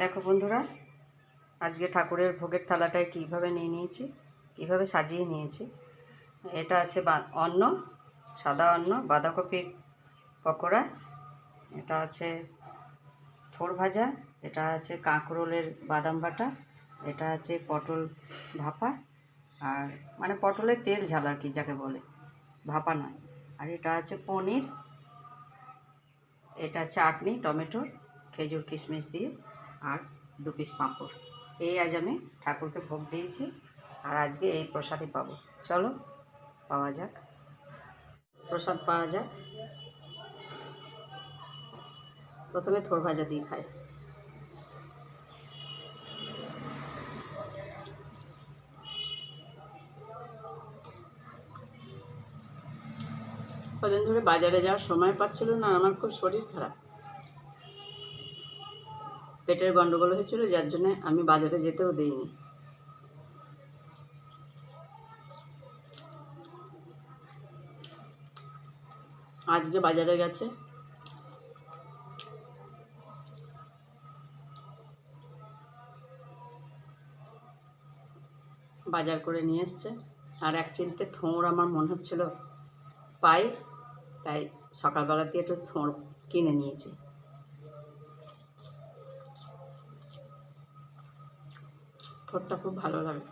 দেখো বন্ধুরা, আজকে ঠাকুরের ভোগের থালাটায় কীভাবে নিয়ে নিয়েছি, কীভাবে সাজিয়ে নিয়েছি। এটা আছে অন্ন, সাদা অন্ন বাঁধাকপির পকোড়া, এটা আছে থোড় ভাজা, এটা আছে কাঁকরোলের বাদাম বাটা, এটা আছে পটল ভাপা, আর মানে পটলের তেল ঝাল আর কি যাকে বলে, ভাপা নয়। আর এটা আছে পনির, এটা চাটনি, টমেটোর, খেজুর কিশমিশ দিয়ে। আর দু পিস পাঁপড়। এই আজ আমি ঠাকুরকে ভোগ দিয়েছি আর আজকে এই প্রসাদই পাবো। চলো, পাওয়া যাক। প্রসাদ পাওয়া যাক। প্রথমে থোড় ভাজা দিয়ে খাই। কদিন ধরে বাজারে যাওয়ার সময় পাচ্ছিল না আমার খুব শরীর খারাপ। পেটের গন্ডগোল হয়েছিল, যার জন্য আমি বাজারে যেতেও দিইনি। আজকে বাজারে গেছে। বাজার করে নিয়ে এসছে। আর এক চিনতে থোঁড় আমার মনে হচ্ছিল পাই, তাই সকালবেলা দিয়ে একটু থোঁড় কিনে নিয়েছি। ঠোঁটটা খুব ভালো লাগে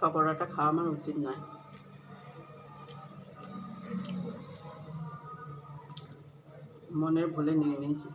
পকোড়াটা খাওয়া আমার উচিত নয়। মনের ভুলে নিয়ে নিয়েছি।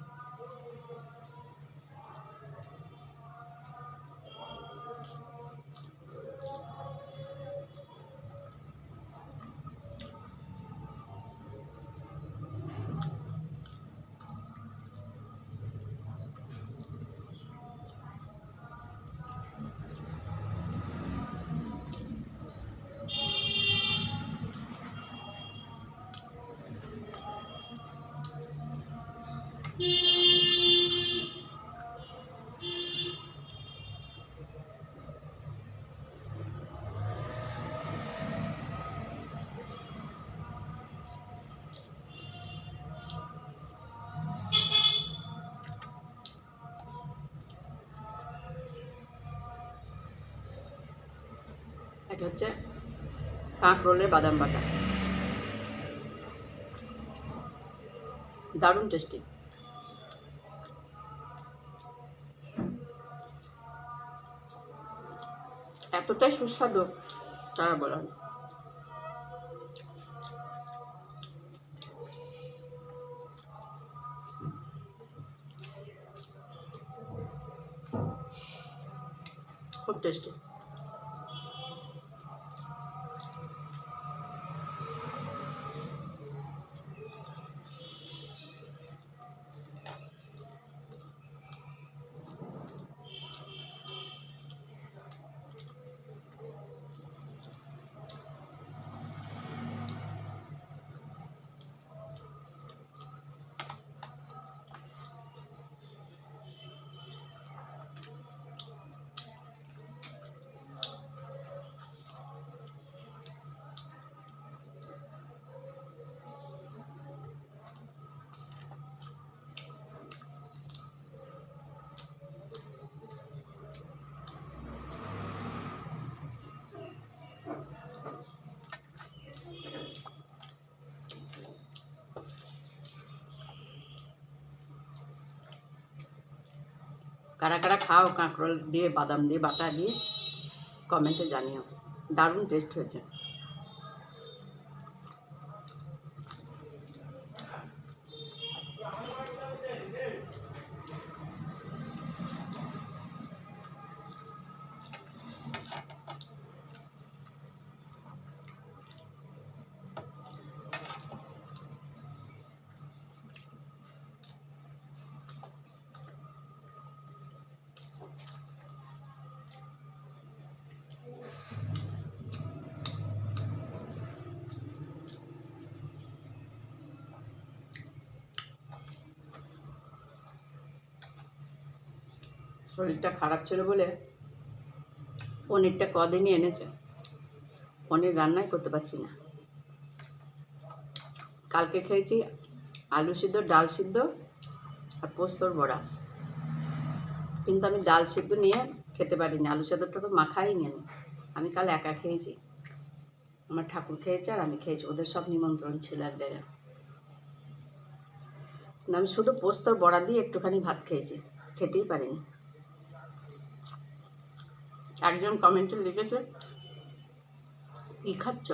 এটা হচ্ছে কাঁকরোলের বাদাম বাটা। দারুণ টেস্টি এতটাই সুস্বাদু তারা বলা হয়। খুব টেস্টি কারা কারা খাও কাঁকরোল দিয়ে বাদাম দিয়ে বাটা দিয়ে কমেন্টে জানিও। দারুণ টেস্ট হয়েছে। শরীরটা খারাপ ছিল বলে পনিরটা কদিনই এনেছে। পনির রান্নাই করতে পারছি না। কালকে খেয়েছি আলু সিদ্ধ, ডাল সিদ্ধ আর পোস্তর বড়া। কিন্তু আমি ডাল সিদ্ধ নিয়ে খেতে পারিনি, আলু সিদ্ধটা তো মাখাই আমি। আমি কাল একা খেয়েছি। আমার ঠাকুর খেয়েছে আর আমি খেয়েছি, ওদের সব নিমন্ত্রণ ছিল এক জায়গায়। আমি শুধু পোস্তর বড়া দিয়ে একটুখানি ভাত খেয়েছি, খেতেই পারিনি। একজন কমেন্টে লিখেছে, কি খাচ্ছ?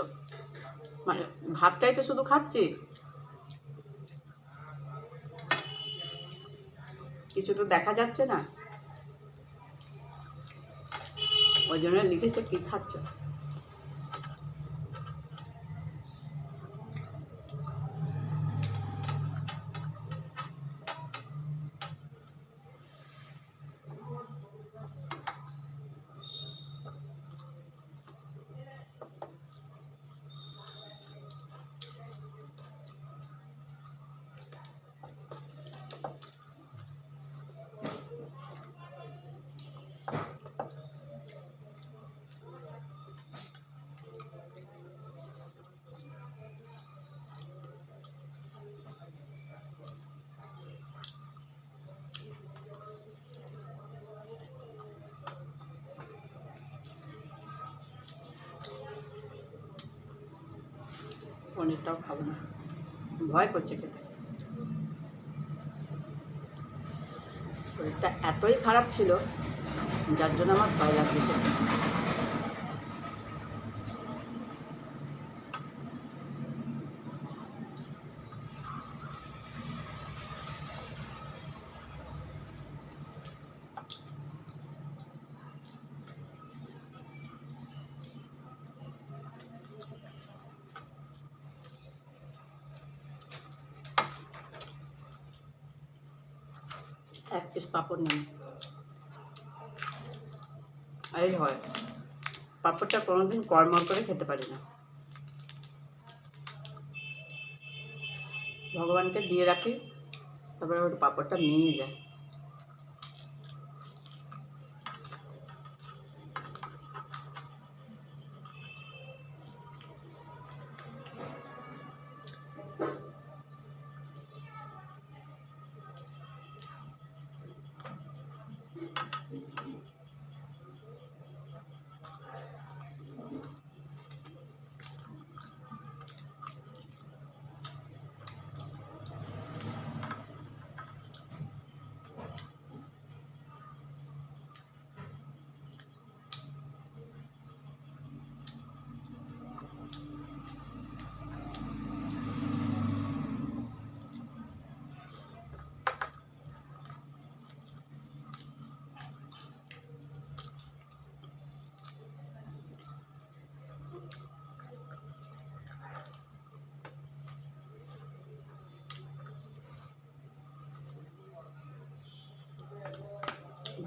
মানে ভাতটাই তো শুধু খাচ্ছি। কিছু তো দেখা যাচ্ছে না। ওই জন্য লিখেছে, কি খাচ্ছ? পনিরটাও খাব না। ভয় করছে খেতে। শরীরটা এতই খারাপ ছিল, যার জন্য আমার ভয় লাগছে এক পিস পাঁপড় নেই এই হয়। পাঁপড়টা কোনোদিন কর্মর করে খেতে পারি না। ভগবানকে দিয়ে রাখি, তারপরে ওর পাঁপড়টা নিয়ে যায়।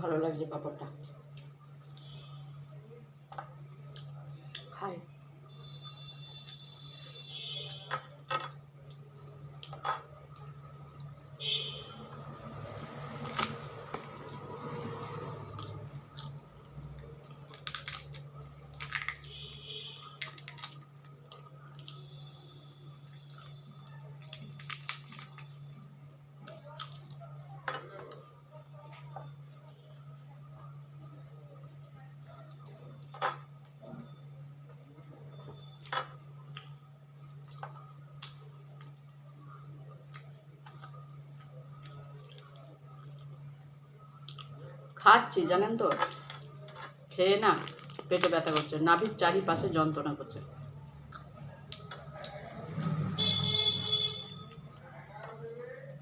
ভালো লাগছে পাঁপড়টা খাই খাচ্ছি, জানেন তো? খেয়ে না, পেটে ব্যথা করছে। নাভির চারিপাশে যন্ত্রণা করছে।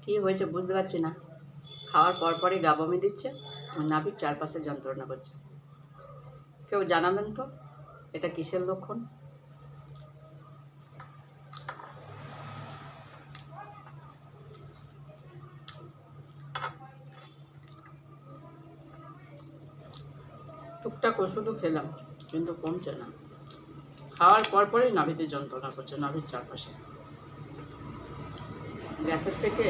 কি হয়েছে বুঝতে পারছি না। খাওয়ার পর পরই গা বমি দিচ্ছে নাভির চারপাশে যন্ত্রণা করছে। কেউ জানাবেন তো? এটা কিসের লক্ষণ? ট্যাবলেট ওষুধও খেলাম, কিন্তু কমছে না। খাওয়ার পর পরই নাভিতে যন্ত্রণা করছে, নাভির চারপাশে। গ্যাসের থেকে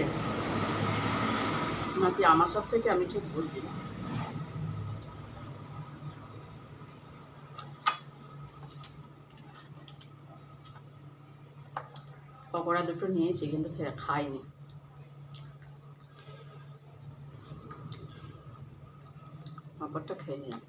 নাকি আমার সব থেকে আমি ঠিক ভুল দিলাম পকোড়া দুটো নিয়েছি, কিন্তু খাইনি। পকোড়াটা খেয়ে নিলাম।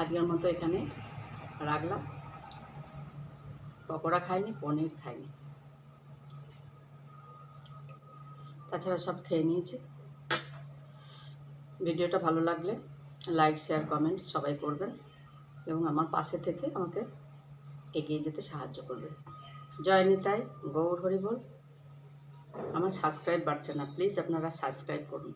আজকের মতো এখানে রাখলাম। পকোড়া খাইনি, পনির খাইনি। তাছাড়া সব খেয়ে নিয়েছি। ভিডিওটা ভালো লাগলে লাইক, শেয়ার, কমেন্ট সবাই করবেন এবং আমার পাশে থেকে আমাকে এগিয়ে যেতে সাহায্য করবেন। জয় নিতাই, গৌর হরিবল। আমার সাবস্ক্রাইব বাড়ছে না প্লিজ আপনারা সাবস্ক্রাইব করুন।